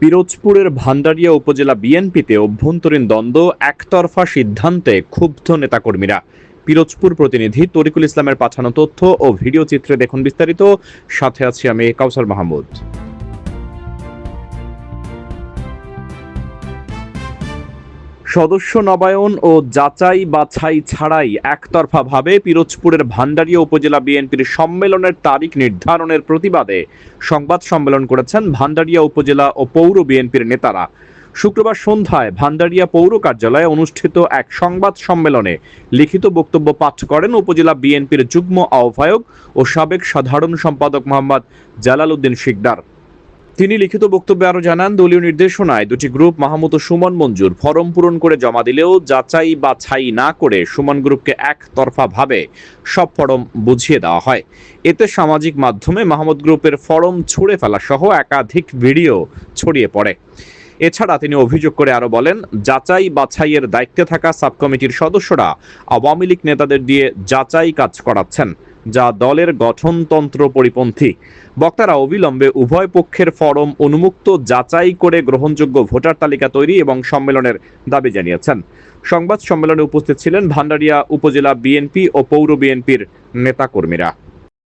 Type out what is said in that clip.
পিরোজপুরের ভান্ডারিয়া উপজেলা বিএনপিতে অভ্যন্তরীণ দ্বন্দ্ব, একতরফা সিদ্ধান্তে ক্ষুব্ধ নেতাকর্মীরা। পিরোজপুর প্রতিনিধি তরিকুল ইসলামের পাঠানো তথ্য ও ভিডিও চিত্রে দেখুন বিস্তারিত। সাথে আছি আমি কাউসার মাহমুদ। সদস্য নবায়ন ও যাচাই বাছাই ছাড়াই একতরফাভাবে পিরোজপুরের ভান্ডারিয়া উপজেলা বিএনপির সম্মেলনের তারিখ নির্ধারণের প্রতিবাদে সংবাদ সম্মেলন করেছেন ভান্ডারিয়া উপজেলা ও পৌর বিএনপির নেতারা। শুক্রবার সন্ধ্যায় ভান্ডারিয়া পৌর কার্যালয়ে অনুষ্ঠিত এক সংবাদ সম্মেলনে লিখিত বক্তব্য পাঠ করেন উপজেলা বিএনপির যুগ্ম আহ্বায়ক ও সাবেক সাধারণ সম্পাদক মোহাম্মদ জালাল উদ্দিন শিকদার। তিনি লিখিত বক্তব্যে আরও জানান, দলীয় নির্দেশনায় দুটি গ্রুপ, মাহমুদ ও সুমন মঞ্জুর, ফরম পূরণ করে জমা দিলেও যাচাই বা ছাই না করে সুমন গ্রুপকে একতরফা ভাবে সব ফরম বুঝিয়ে দেওয়া হয়। এতে সামাজিক মাধ্যমে মাহমুদ গ্রুপের ফরম ছুঁড়ে ফেলা সহ একাধিক ভিডিও ছড়িয়ে পড়ে। এছাড়া তিনি অভিযোগ করে আরও বলেন, যাচাই বাছাইয়ের দায়িত্বে থাকা সাব কমিটির সদস্যরা আওয়ামী লীগ নেতাদের দিয়ে যাচাই কাজ করাচ্ছেন। যা দলের গঠনতন্ত্র পরিপন্থী। বক্তারা অবিলম্বে উভয় পক্ষের ফরম উন্মুক্ত যাচাই করে গ্রহণযোগ্য ভোটার তালিকা তৈরি এবং সম্মেলনের দাবি জানিয়েছেন। সংবাদ সম্মেলনে উপস্থিত ছিলেন ভান্ডারিয়া উপজেলা বিএনপি ও পৌর বিএনপির নেতাকর্মীরা।